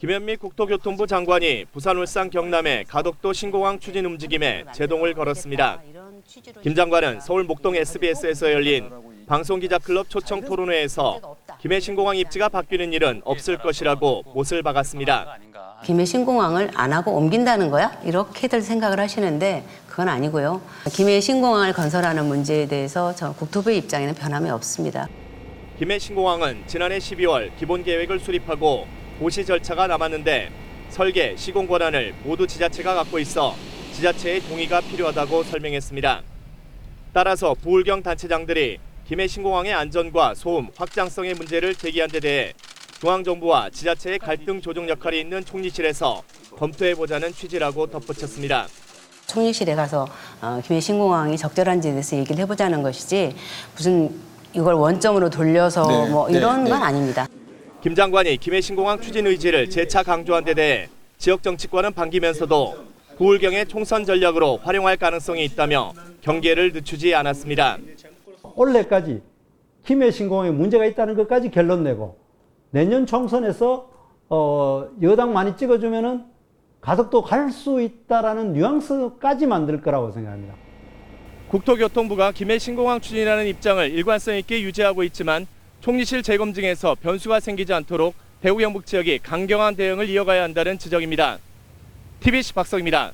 김현미 국토교통부 장관이 부산, 울산, 경남의 가덕도 신공항 추진 움직임에 제동을 걸었습니다. 김 장관은 서울 목동 SBS에서 열린 방송기자 클럽 초청 토론회에서 김해 신공항 입지가 바뀌는 일은 없을 것이라고 못을 박았습니다. 김해 신공항을 안 하고 옮긴다는 거야? 이렇게들 생각을 하시는데 그건 아니고요. 김해 신공항을 건설하는 문제에 대해서 저 국토부의 입장에는 변함이 없습니다. 김해 신공항은 지난해 12월 기본 계획을 수립하고 고시 절차가 남았는데 설계, 시공 권한을 모두 지자체가 갖고 있어 지자체의 동의가 필요하다고 설명했습니다. 따라서 부울경 단체장들이 김해 신공항의 안전과 소음, 확장성의 문제를 제기한 데 대해 중앙정부와 지자체의 갈등 조정 역할이 있는 총리실에서 검토해보자는 취지라고 덧붙였습니다. 총리실에 가서 어, 김해 신공항이 적절한지에 대해서 얘기를 해보자는 것이지 무슨 이걸 원점으로 돌려서 네, 뭐 네, 이런 네. 건 아닙니다. 김 장관이 김해 신공항 추진 의지를 재차 강조한 데 대해 지역 정치권은 반기면서도 부울경의 총선 전략으로 활용할 가능성이 있다며 경계를 늦추지 않았습니다. 올해까지 김해 신공항에 문제가 있다는 것까지 결론 내고 내년 총선에서 어, 여당 많이 찍어주면은 가덕도 갈 수 있다라는 뉘앙스까지 만들 거라고 생각합니다. 국토교통부가 김해 신공항 추진하는 입장을 일관성 있게 유지하고 있지만 총리실 재검증에서 변수가 생기지 않도록 대구 경북 지역이 강경한 대응을 이어가야 한다는 지적입니다. TBC 박성입니다.